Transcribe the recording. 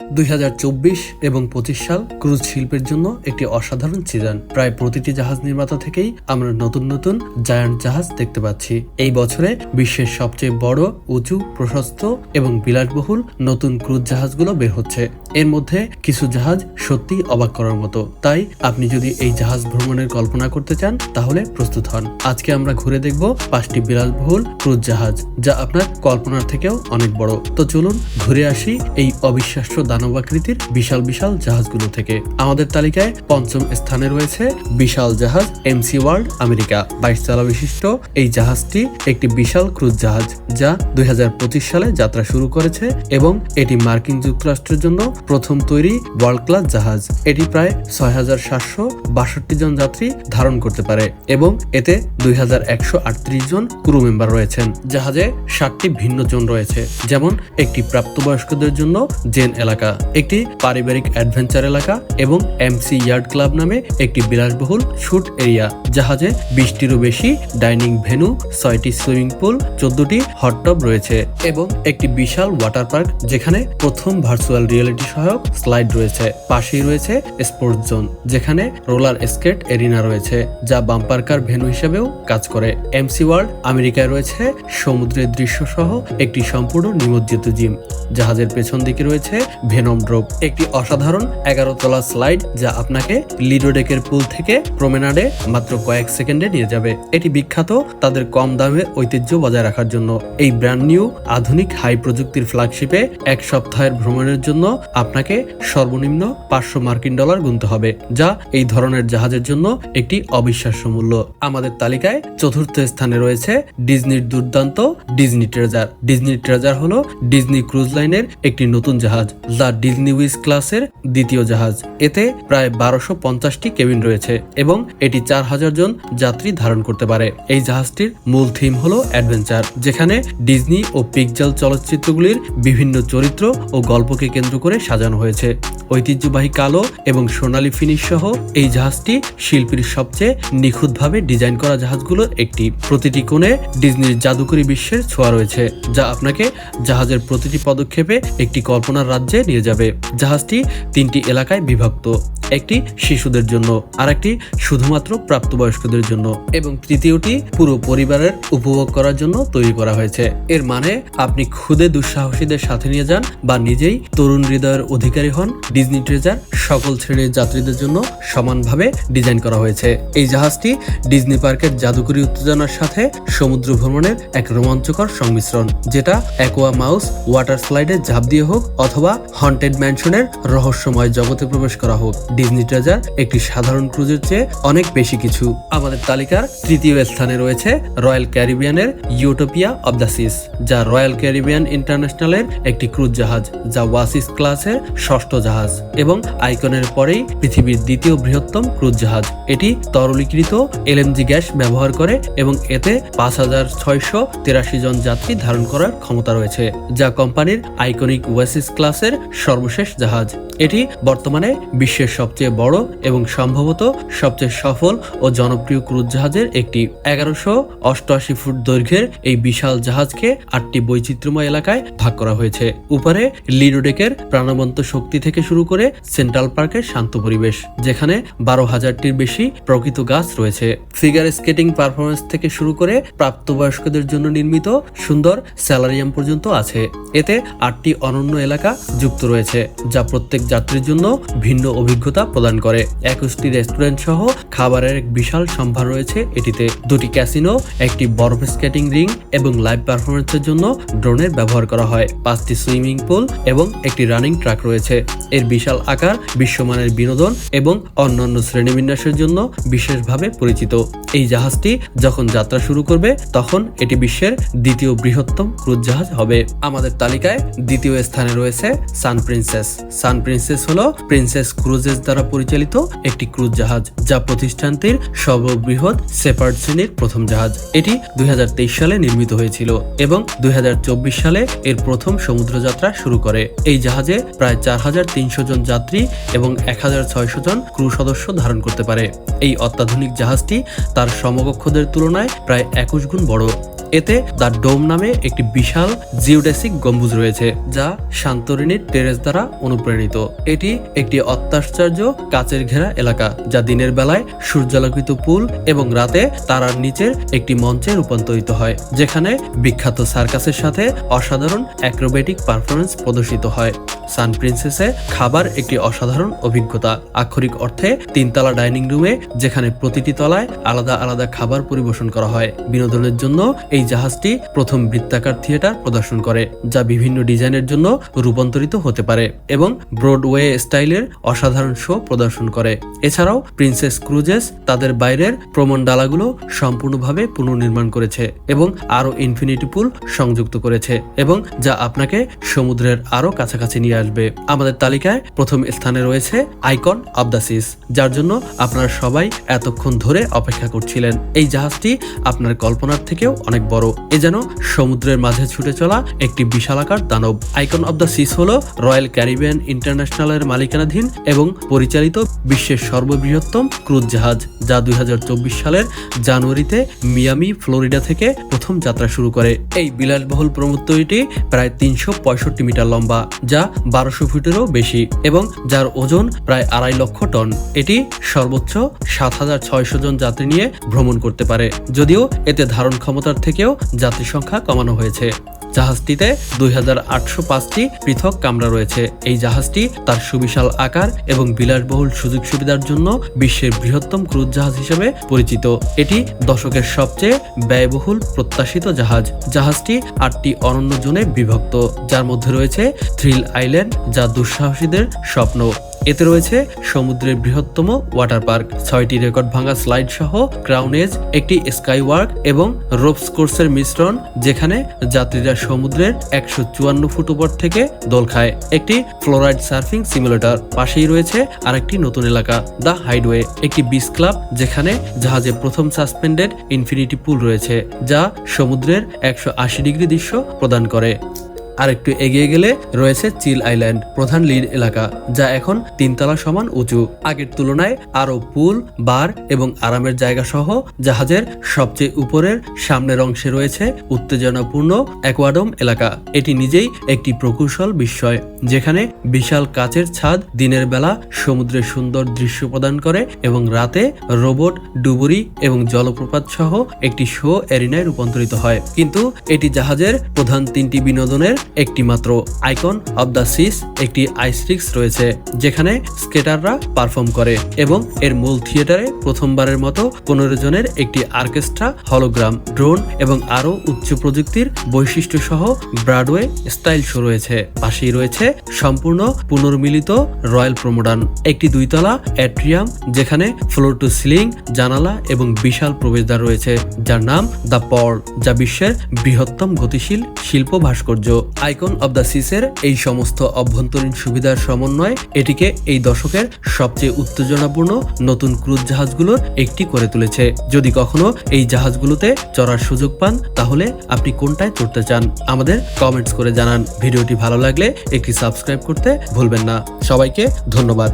দুই হাজার চব্বিশ এবং পঁচিশ সাল ক্রুজ শিল্পের জন্য একটি অসাধারণ সিজন প্রায় প্রতিটি জাহাজ নির্মাতা থেকেই আমরা নতুন নতুন জায়ান্ট জাহাজ দেখতে পাচ্ছি। এই বছরে বিশ্বের সবচেয়ে বড়, উঁচু, প্রশস্ত এবং বিলাসবহুল নতুন ক্রুজ জাহাজগুলো বের হচ্ছে। এর মধ্যে কিছু জাহাজ সত্যি অবাক করার মতো। তাই আপনি যদি এই জাহাজ ভ্রমণের কল্পনা করতে চান, তাহলে প্রস্তুত হন। আজকে আমরা ঘুরে দেখব পাঁচটি বিলাসবহুল ক্রুজ জাহাজ, যা আপনার কল্পনার থেকেও অনেক বড়। তো চলুন ঘুরে আসি এই অবিশ্বাস্য দানবাকৃতির বিশাল বিশাল জাহাজগুলো থেকে। আমাদের তালিকায় পঞ্চম স্থানে রয়েছে বিশাল জাহাজ এমসি ওয়ার্ল্ড আমেরিকা। বাইশ চালা বিশিষ্ট এই জাহাজটি একটি বিশাল ক্রুজ জাহাজ, যা দুই হাজার পঁচিশ সালে যাত্রা শুরু করেছে এবং এটি মার্কিন যুক্তরাষ্ট্রের জন্য প্রথম তৈরি ওয়ার্ল্ড ক্লাস জাহাজ। এটি প্রায় ছয় হাজার সাতশো বাষট্টি জন যাত্রী ধারণ করতে পারে এবং এতে দুই হাজার একশো আটত্রিশ জন ক্রু মেম্বার রয়েছেন। জাহাজে সাতটি ভিন্ন জোন রয়েছে, যেমন একটি প্রাপ্তবয়স্কদের জন্য জেন এলাকা, একটি পারিবারিক অ্যাডভেঞ্চার এলাকা এবং এমসি ইয়ার্ড ক্লাব নামে একটি বিলাসবহুল শুট এরিয়া। জাহাজে বিশটিরও বেশি ডাইনিং ভেনু, ছয়টি সুইমিং পুল, চোদ্দটি হটটব রয়েছে এবং একটি বিশাল ওয়াটার পার্ক, যেখানে প্রথম ভার্চুয়াল রিয়েলিটি সহায়ক স্লাইড রয়েছে, পাশেই রয়েছে স্পোর্টস জোন, যেখানে রোলার স্কেট এরিনা রয়েছে, যা বাম্পার কার ভেনু হিসেবেও কাজ করে। এমসি ওয়ার্ল্ড আমেরিকায় রয়েছে সমুদ্রের দৃশ্য সহ একটি সম্পূর্ণ নিমজ্জিত জিম। জাহাজের পেছন দিকে রয়েছে ভেনম ড্রপ, একটি অসাধারণ এগারো তলা স্লাইড, যা আপনাকে লিডোডেকের পুল থেকে প্রমেনাডে মাত্র কয়েক সেকেন্ডে নিয়ে যাবে। এটি বিখ্যাত তাদের কম দামে ঐতিহ্য বজায় রাখার জন্য। এই ব্র্যান্ড নিউ আধুনিক হাই প্রযুক্তির ফ্ল্যাগশিপে এক সপ্তাহের ভ্রমণের জন্য আপনাকে সর্বনিম্ন পাঁচশো মার্কিন ডলার গুনতে হবে, যা এই ধরনের জাহাজের জন্য একটি অবিশ্বাস্য মূল্য। আমাদের তালিকায় চতুর্থ স্থানে রয়েছে ডিজনির দুর্দান্ত ডিজনি ট্রেজার। ডিজনি ট্রেজার হলো ডিজনি ক্রুজ লাইনের একটি নতুন জাহাজ যা ডিজনি উইজ ক্লাসের দ্বিতীয় জাহাজ। এতে প্রায় বারোশো পঞ্চাশটি কেবিন রয়েছে এবং এটি চার হাজার জন যাত্রী ধারণ করতে পারে। এই জাহাজটির মূল থিম হলো অ্যাডভেঞ্চার, যেখানে ডিজনি ও পিকজাল চলচ্চিত্রগুলির বিভিন্ন চরিত্র ও গল্পকে কেন্দ্র করে সাজানো হয়েছে। ঐতিহ্যবাহী কালো এবং সোনালী ফিনিশ সহ এই জাহাজটি শিল্পীর সবচেয়ে নিখুঁতভাবে ডিজাইন করা জাহাজগুলোর একটি। প্রতিটি কোণে ডিজনির জাদুকরী বিশ্বের ছোঁয়া রয়েছে, যা আপনাকে জাহাজের প্রতিটি পদক্ষেপে একটি কল্পনার রাজ্যে নিয়ে যাবে। জাহাজটি তিনটি এলাকায় বিভক্ত। একটি শিশুদের জন্য আর একটি শুধুমাত্র প্রাপ্তবয়স্কদের জন্য এবং তৃতীয়টি পুরো পরিবারের উপভোগ করার জন্য তৈরি করা হয়েছে। এর মানে আপনি খুদে দুঃসাহসীদের সাথে নিয়ে যান বা নিজেই তরুণ হৃদয়ের অধিকারী হন। ডিজনি ট্রেজার সকল শ্রেণির যাত্রীদের জন্য সমানভাবে ডিজাইন করা হয়েছে। এই জাহাজটি ডিজনি পার্কের জাদুকরী উত্তেজনার সাথে সমুদ্র ভ্রমণের এক রোমাঞ্চকর সংমিশ্রণ, যেটা অ্যাকোয়া মাউস ওয়াটার স্লাইডে ঝাঁপ দিয়ে হোক অথবা হন্টেড ম্যানশনের রহস্যময় জগতে প্রবেশ করা হোক। ডিজনি ট্রেজার একটি সাধারণ ক্রুজের চেয়ে অনেক বেশি কিছু। আমাদের তালিকার তৃতীয় স্থানে রয়েছে রয়্যাল ক্যারিবিয়ানের ইউটোপিয়া অব দ্য সিস যা রয়্যাল ক্যারিবিয়ান ইন্টারন্যাশনালের একটি ক্রুজ জাহাজ, যা ওয়াসিস ক্লাসের ষষ্ঠ জাহাজ এবং আইকনের পরেই পৃথিবীর দ্বিতীয় বৃহত্তম ক্রুজ জাহাজ। এটি তরলীকৃত এলএনজি গ্যাস ব্যবহার করে এবং এতে পাঁচ হাজার ছয়শো তেরাশি জন যাত্রী ধারণ করার ক্ষমতা রয়েছে, যা কোম্পানির আইকনিক ওয়াসিস ক্লাসের সর্বশেষ জাহাজ। এটি বর্তমানে বিশ্বের সবচেয়ে বড় এবং সম্ভবত সবচেয়ে সফল ও জনপ্রিয় ক্রুজ জাহাজের একটি এগারোশো অষ্টআশি ফুট দৈর্ঘ্যের এই বিশাল জাহাজকে আটটি বৈচিত্র্যময় এলাকায় ভাগ করা হয়েছে। উপরে লিডোডেকের প্রাণবন্ত শক্তি থেকে শুরু করে সেন্ট্রাল পার্কের শান্ত পরিবেশ, যেখানে বারো হাজারটির বেশি প্রকৃত গাছ রয়েছে। ফিগার স্কেটিং পারফরমেন্স থেকে শুরু করে প্রাপ্তবয়স্কদের জন্য নির্মিত সুন্দর স্যালারিয়াম পর্যন্ত আছে। এতে আটটি অনন্য এলাকা যুক্ত রয়েছে, যা প্রত্যেক যাত্রীর জন্য ভিন্ন অভিজ্ঞতা প্রদান করে। একুশটি রেস্টুরেন্ট সহ খাবারের এক বিশাল সম্ভার রয়েছে। এটিতে দুটি ক্যাসিনো, একটি বরফ স্কেটিং রিং এবং লাইভ পারফরমেন্সের জন্য ড্রোনের ব্যবহার করা হয়। পাঁচটি সুইমিং পুল এবং একটি রানিং ট্র্যাক রয়েছে। এর বিশাল আকার, বিশ্বমানের বিনোদন এবং অন্যান্য শ্রেণীবিন্যাসের জন্য বিশেষভাবে পরিচিত। এই জাহাজটি যখন যাত্রা শুরু করবে, তখন এটি বিশ্বের দ্বিতীয় বৃহত্তম ক্রুজ জাহাজ হবে। আমাদের তালিকায় দ্বিতীয় স্থানে রয়েছে সান প্রিন্সেস। সান প্রিন্সেস হলো প্রিন্সেস ক্রুজেস দ্বারা পরিচালিত একটি ক্রুজ জাহাজ, যা প্রতিষ্ঠানটির সর্ববৃহৎ সেপার্ড শ্রেণির প্রথম জাহাজ। এটি দুই সালে নির্মিত হয়েছিল এবং দুই হাজার চব্বিশ সালে এর প্রথম সমুদ্রযাত্রা শুরু করে। এই জাহাজে প্রায় চার হাজার তিনশো জন যাত্রী এবং এক হাজার ছয়শো জন ক্রু সদস্য ধারণ করতে পারে। এই অত্যাধুনিক জাহাজটি তার সমকক্ষদের তুলনায় প্রায় একুশ গুণ বড়। এতে দ্য ডোম নামে একটি বিশাল জিওডেসিক গম্বুজ রয়েছে, যা শান্তরিনীর টেরেস দ্বারা অনুপ্রাণিত। এটি একটি অত্যাশ্চর্য কাচের ঘেরা এলাকা, যা দিনের বেলায় সূর্যালোকিত পুল এবং রাতে তারার নিচের একটি মঞ্চে রূপান্তরিত হয়, যেখানে বিখ্যাত সার্কাসের সাথে অসাধারণ অ্যাক্রোবেটিক পারফরমেন্স প্রদর্শিত হয়। সান প্রিন্সেসে খাবার একটি অসাধারণ অভিজ্ঞতা। আক্ষরিক অর্থে, তিনতলা ডাইনিং রুমে, যেখানে প্রতিটি তলায় আলাদা আলাদা খাবার পরিবেশন করা হয়। বিনোদনের জন্য এই জাহাজটি প্রথম বৃত্তাকার থিয়েটার প্রদর্শন করে, যা বিভিন্ন ডিজাইনের জন্য রূপান্তরিত হতে পারে এবং ব্রডওয়ে স্টাইলের অসাধারণ শো প্রদর্শন করে। এছাড়াও প্রিন্সেস ক্রুজেস তাদের বাইরের প্রমণ্ডালাগুলো সম্পূর্ণভাবে পুনর্নির্মাণ করেছে এবং আরও ইনফিনিটি পুল সংযুক্ত করেছে এবং যা আপনাকে সমুদ্রের আরও কাছাকাছি নিয়ে আসবে। আমাদের তালিকায় প্রথম স্থানে রয়েছে আইকন অব দ্য সিস, যার জন্য আপনারা সবাই এতক্ষণ ধরে অপেক্ষা করছিলেন। এই জাহাজটি আপনার কল্পনার থেকেও অনেক বড়। এ যেন সমুদ্রের মাঝে ছুটে চলা একটি বিশালাকার দানব। আইকন অব দ্য সিস হল রয়্যাল ক্যারিবিয়ান ইন্টারন্যাশনালের মালিকানাধীন এবং পরিচালিত বিশ্বের সর্ববৃহত্তম ক্রুজ জাহাজ, যা দুই সালের জানুয়ারিতে মিয়ামি, ফ্লোরিডা থেকে প্রথম যাত্রা শুরু করে। এই বিলাসবহুল প্রমোত্তরীটি প্রায় তিনশো পঁয়ষট্টি মিটার লম্বা, যা বারোশো ফুটেরও বেশি এবং যার ওজন প্রায় আড়াই লক্ষ টন। এটি সর্বোচ্চ সাত হাজার ছয়শো জন যাত্রী নিয়ে ভ্রমণ করতে পারে। যদিও এতে ধারণ ক্ষমতার থেকেও যাত্রী সংখ্যা কমানো হয়েছে। জাহাজটিতে দুই হাজার আটশো পাঁচটি পৃথক কামরা রয়েছে। এই জাহাজটি তার সুবিশাল আকার এবং বিলাসবহুল সুযোগ সুবিধার জন্য বিশ্বের বৃহত্তম ক্রুজ জাহাজ হিসেবে পরিচিত। এটি দশকের সবচেয়ে ব্যয়বহুল প্রত্যাশিত জাহাজ। জাহাজটি আটটি অনন্য জোনে বিভক্ত, যার মধ্যে রয়েছে থ্রিল আইল্যান্ড, যা দুঃসাহসীদের স্বপ্ন। এতে রয়েছে সমুদ্রের বৃহত্তম ওয়াটার পার্ক, ছয়টি রেকর্ড ভাঙা স্লাইড সহ ক্রাউনেজ একটি স্কাই ওয়ার্ক এবং রোপস কোর্সের মিশ্রণ যেখানে যাত্রীরা সমুদ্রের একশো চুয়ান্ন ফুট উপর থেকে দোল খায়। একটি ফ্লোরাইড সার্ফিং সিমুলেটর পাশেই রয়েছে আরেকটি নতুন এলাকা, দ্য হাইডওয়ে, একটি বিচ ক্লাব যেখানে জাহাজে প্রথম সাসপেন্ডেড ইনফিনিটি পুল রয়েছে, যা সমুদ্রের একশো আশি ডিগ্রি দৃশ্য প্রদান করে। আর একটু এগিয়ে গেলে রয়েছে চিল আইল্যান্ড, প্রধান লিড এলাকা, যা এখন তিনতলা সমান উঁচু। আগের তুলনায় আরও পুল, বার এবং আরামের জায়গা সহ জাহাজের সবচেয়ে উপরের সামনের অংশে রয়েছে উত্তেজনাপূর্ণ অ্যাকোয়াডম এলাকা। এটি নিজেই একটি প্রকৌশল বিস্ময়, যেখানে বিশাল কাচের ছাদ দিনের বেলা সমুদ্রের সুন্দর দৃশ্য প্রদান করে এবং রাতে রোবট, ডুবুরি এবং জলপ্রপাত সহ একটি শো এরিনায় রূপান্তরিত হয়। কিন্তু এটি জাহাজের প্রধান তিনটি বিনোদনের একটি মাত্র আইকন অব দ্য সিস, একটি আইসরিক্স রয়েছে, যেখানে স্কেটাররা পারফর্ম করে এবং এর মূল থিয়েটারে প্রথমবারের মতো পনেরো জনের একটি অর্কেস্ট্রা, হলোগ্রাম, ড্রোন এবং আরও উচ্চ প্রযুক্তির বৈশিষ্ট্য সহ ব্রাডওয়ে স্টাইল শো রয়েছে। পাশেই রয়েছে সম্পূর্ণ পুনর্মিলিত রয়্যাল প্রমোডান, একটি দুইতলা অ্যাট্রিয়াম, যেখানে ফ্লোর টু সিলিং, জানালা এবং বিশাল প্রবেশদ্বার রয়েছে, যার নাম দ্য পর যা বিশ্বের বৃহত্তম গতিশীল শিল্প ভাস্কর্য। আইকন অব দ্য সিসের এই সমস্ত অভ্যন্তরীণ সুবিধার সমন্বয় এটিকে এই দশকের সবচেয়ে উত্তেজনাপূর্ণ নতুন ক্রুজ জাহাজগুলোর একটি করে তুলেছে। যদি কখনো এই জাহাজগুলোতে চড়ার সুযোগ পান, তাহলে আপনি কোনটায় চড়তে চান, আমাদের কমেন্টস করে জানান। ভিডিওটি ভালো লাগলে একটি সাবস্ক্রাইব করতে ভুলবেন না। সবাইকে ধন্যবাদ।